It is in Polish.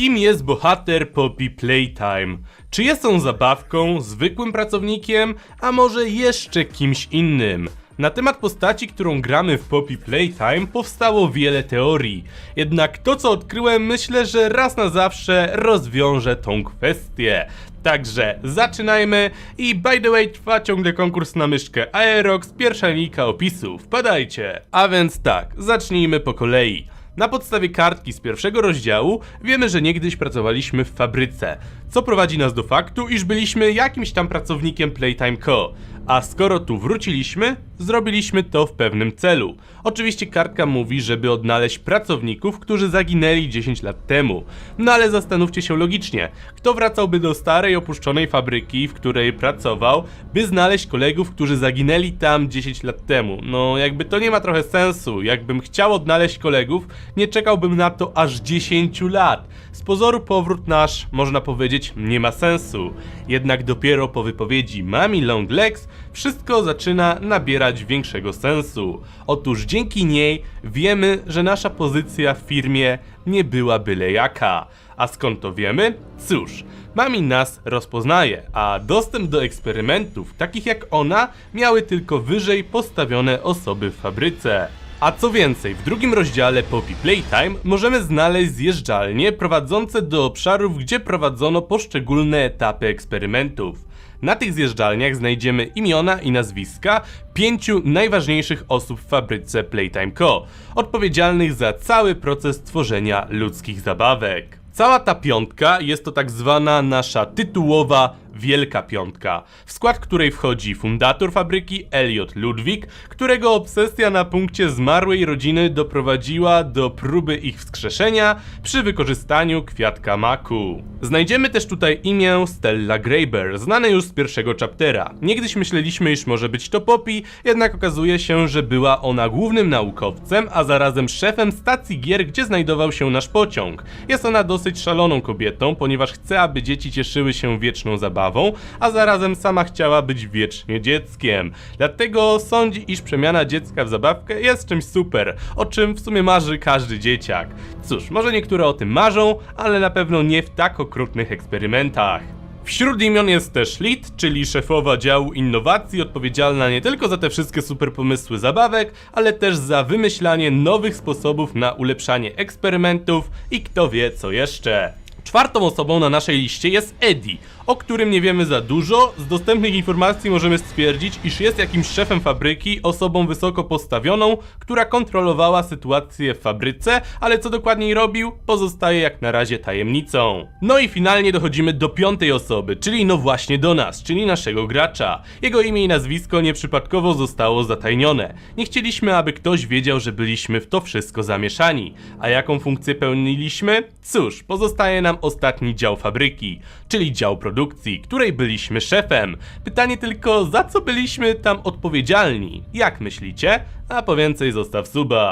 Kim jest bohater Poppy Playtime? Czy jest on zabawką, zwykłym pracownikiem, a może jeszcze kimś innym? Na temat postaci, którą gramy w Poppy Playtime powstało wiele teorii. Jednak to co odkryłem myślę, że raz na zawsze rozwiąże tą kwestię. Także zaczynajmy i by the way trwa ciągle konkurs na myszkę Aerox, pierwsza linijka opisu, wpadajcie. A więc tak, zacznijmy po kolei. Na podstawie kartki z pierwszego rozdziału wiemy, że niegdyś pracowaliśmy w fabryce, co prowadzi nas do faktu, iż byliśmy jakimś tam pracownikiem Playtime Co. A skoro tu wróciliśmy, zrobiliśmy to w pewnym celu. Oczywiście kartka mówi, żeby odnaleźć pracowników, którzy zaginęli 10 lat temu. No ale zastanówcie się logicznie, kto wracałby do starej opuszczonej fabryki, w której pracował, by znaleźć kolegów, którzy zaginęli tam 10 lat temu. No jakby to nie ma trochę sensu. Jakbym chciał odnaleźć kolegów, nie czekałbym na to aż 10 lat. Z pozoru powrót nasz, można powiedzieć, nie ma sensu. Jednak dopiero po wypowiedzi Mami Long Legs wszystko zaczyna nabierać większego sensu. Otóż dzięki niej wiemy, że nasza pozycja w firmie nie była byle jaka. A skąd to wiemy? Cóż, Mami nas rozpoznaje, a dostęp do eksperymentów, takich jak ona, miały tylko wyżej postawione osoby w fabryce. A co więcej, w drugim rozdziale Poppy Playtime możemy znaleźć zjeżdżalnie prowadzące do obszarów, gdzie prowadzono poszczególne etapy eksperymentów. Na tych zjeżdżalniach znajdziemy imiona i nazwiska pięciu najważniejszych osób w fabryce Playtime Co., odpowiedzialnych za cały proces tworzenia ludzkich zabawek. Cała ta piątka jest to tak zwana nasza tytułowa Wielka Piątka, w skład której wchodzi fundator fabryki Elliot Ludwig, którego obsesja na punkcie zmarłej rodziny doprowadziła do próby ich wskrzeszenia przy wykorzystaniu kwiatka maku. Znajdziemy też tutaj imię Stella Graeber, znane już z pierwszego chaptera. Niegdyś myśleliśmy, iż może być to Poppy, jednak okazuje się, że była ona głównym naukowcem, a zarazem szefem stacji gier, gdzie znajdował się nasz pociąg. Jest ona dosyć szaloną kobietą, ponieważ chce, aby dzieci cieszyły się wieczną zabawą, a zarazem sama chciała być wiecznie dzieckiem. Dlatego sądzi, iż przemiana dziecka w zabawkę jest czymś super, o czym w sumie marzy każdy dzieciak. Cóż, może niektóre o tym marzą, ale na pewno nie w tak okrutnych eksperymentach. Wśród imion jest też Lead, czyli szefowa działu innowacji, odpowiedzialna nie tylko za te wszystkie super pomysły zabawek, ale też za wymyślanie nowych sposobów na ulepszanie eksperymentów i kto wie co jeszcze. Czwartą osobą na naszej liście jest Eddie, o którym nie wiemy za dużo. Z dostępnych informacji możemy stwierdzić, iż jest jakimś szefem fabryki, osobą wysoko postawioną, która kontrolowała sytuację w fabryce, ale co dokładniej robił, pozostaje jak na razie tajemnicą. No i finalnie dochodzimy do piątej osoby, czyli no właśnie do nas, czyli naszego gracza. Jego imię i nazwisko nieprzypadkowo zostało zatajnione. Nie chcieliśmy, aby ktoś wiedział, że byliśmy w to wszystko zamieszani. A jaką funkcję pełniliśmy? Cóż, pozostaje nam ostatni dział fabryki, czyli dział produkcji, której byliśmy szefem. Pytanie tylko, za co byliśmy tam odpowiedzialni? Jak myślicie? A po więcej zostaw suba.